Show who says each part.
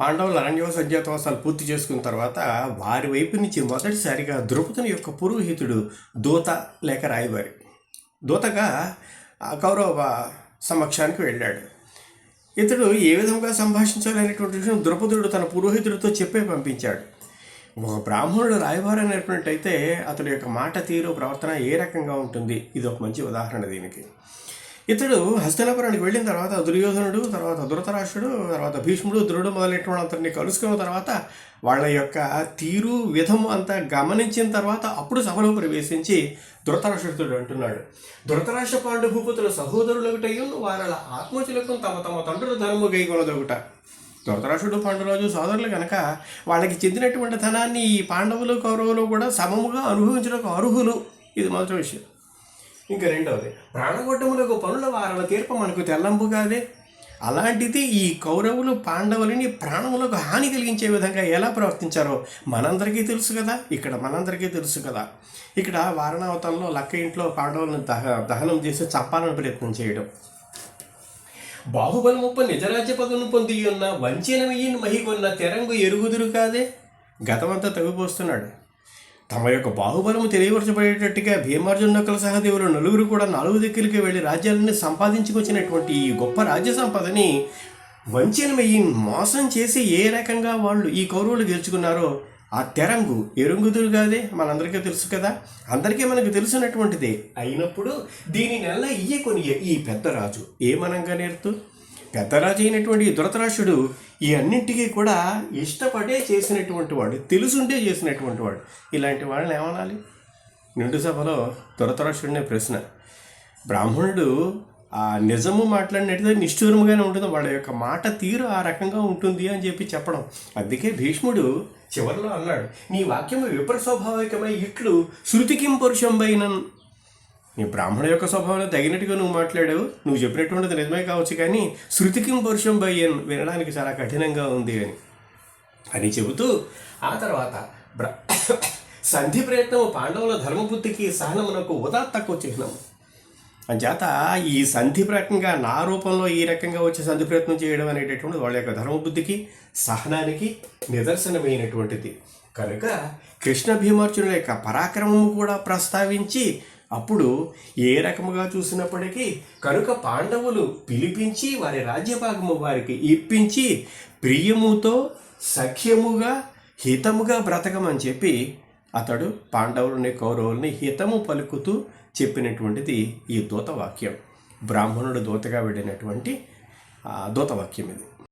Speaker 1: పాండవులు అరణ్యవాస అజ్ఞాతవాసాలు పూర్తి చేసుకున్న తర్వాత వారి వైపు నుంచి మొదటిసారిగా ద్రౌపదుని యొక్క పురోహితుడు దూత లేక రాయబారి. దూతగా కౌరవ సమక్షానికి వెళ్ళాడు. ఇతడు ఏ విధంగా సంభాషించాలనేటువంటి విషయం ద్రౌపదుడు తన పురోహితుడితో చెప్పే పంపించాడు. ఒక బ్రాహ్మణుడు రాయవారు అనేటువంటైతే అతడి యొక్క మాట తీరు ప్రవర్తన ఏ రకంగా ఉంటుంది? ఇది ఒక మంచి ఉదాహరణ దీనికి. ఇతడు హస్తినాపురానికి వెళ్ళిన తర్వాత దుర్యోధనుడు తర్వాత ధృతరాష్ట్రుడు తర్వాత భీష్ముడు ద్రుడు మొదలైనటువంటి అతన్ని కలుసుకున్న తర్వాత వాళ్ళ యొక్క తీరు విధము అంతా గమనించిన తర్వాత అప్పుడు సభలో ప్రవేశించి ధృతరాష్ట్రుడు అంటున్నాడు. ధృతరాష్ట్ర పాండు భూపతుల సహోదరులొకటయ్యు వాళ్ళ ఆత్మచులకు తమ తమ తండ్రుల ధనము గైకొనదొకట ధృతరాష్ట్రుడు పాండురాజు సోదరులు కనుక వాళ్ళకి చెందినటువంటి ధనాన్ని ఈ పాండవులు కౌరవులు కూడా సమముగా అనుభవించడానికి అర్హులు. ఇది మొదటి విషయం. ఇంకా రెండవది ప్రాణగొడ్డములకు పనుల వారల తీర్పు మనకు తెల్లంపు కాదే అలాంటిది ఈ కౌరవులు పాండవులని ప్రాణములకు హాని కలిగించే విధంగా ఎలా ప్రవర్తించారో మనందరికీ తెలుసు కదా. ఇక్కడ మనందరికీ తెలుసు కదా. ఇక్కడ వారణావతంలో లక్క ఇంట్లో పాండవులను దహ దహనం చేసి చంపాలని ప్రయత్నం చేయడం. బాహుబలి ముప్ప నిజరాజ్య పదవును పొంది ఉన్న వంచిన వెయ్యిని మహికొన్న తెరంగు ఎరుగుదురు కాదే. గతమంతా తగ్గిపోస్తున్నాడు తమ యొక్క బాహుబలము తెలియపరచబడేటట్టుగా భీమార్జున నకుల సహదేవులు నలుగురు కూడా నాలుగు దిక్కులకి వెళ్ళి రాజ్యాలన్నీ సంపాదించుకొచ్చినటువంటి ఈ గొప్ప రాజ్య సంపదని వంచనమయ్యి మోసం చేసి ఏ రకంగా వాళ్ళు ఈ కౌరవులు గెలుచుకున్నారో ఆ తెరంగు ఎరుంగుదురు కాదే మనందరికీ తెలుసు కదా. అందరికీ మనకు తెలుసున్నటువంటిదే. అయినప్పుడు దీని నెల ఇయ్య కొని ఈ పెద్ద రాజు. ఏమనంగా నేర్తూ పెద్దరాజు అయినటువంటి ఈ ధృతరాష్ట్రుడు ఈ అన్నింటికీ కూడా ఇష్టపడే చేసినటువంటి వాడు తెలుసుంటే చేసినటువంటి వాడు. ఇలాంటి వాళ్ళని ఏమనాలి? నిండు సభలో ధృతరాష్ట్రుడినే ప్రశ్న. బ్రాహ్మణుడు ఆ నిజము మాట్లాడినట్టుగా నిష్ఠూరముగానే ఉంటుంది. వాళ్ళ యొక్క మాట తీరు ఆ రకంగా ఉంటుంది అని చెప్పి చెప్పడం. అందుకే భీష్ముడు చివరిలో అన్నాడు నీ వాక్యము విప్ర స్వాభావికమై ఇట్లు శృతికిం పురుషంబైనన్ నీ బ్రాహ్మణ యొక్క స్వభావంలో తగినట్టుగా నువ్వు మాట్లాడావు. నువ్వు చెప్పినటువంటిది నిజమే కావచ్చు కానీ శృతికిం పురుషం భయ్యన్ వినడానికి చాలా కఠినంగా ఉంది అని. అని చెబుతూ ఆ తర్వాత బ్ర సంధి ప్రయత్నము పాండవుల ధర్మబుద్ధికి సహనమునకు ఉదాత్తకు చిహ్నము అంచేత ఈ సంధి ప్రకంగా నా రూపంలో ఈ రకంగా వచ్చి సంధి ప్రయత్నం చేయడం అనేటటువంటి వాళ్ళ యొక్క ధర్మబుద్ధికి సహనానికి నిదర్శనమైనటువంటిది. కనుక కృష్ణ భీమార్జునుల యొక్క పరాక్రమము కూడా ప్రస్తావించి అప్పుడు ఏ రకముగా చూసినప్పటికీ కనుక పాండవులు పిలిపించి వారి రాజ్యభాగము వారికి ఇప్పించి ప్రియముతో సఖ్యముగా హితముగా బ్రతకమని చెప్పి అతడు పాండవులని కౌరవుల్ని హితము పలుకుతూ చెప్పినటువంటిది ఈ దూతవాక్యం. బ్రాహ్మణుడు దూతగా వెళ్ళినటువంటి దూతవాక్యం ఇది.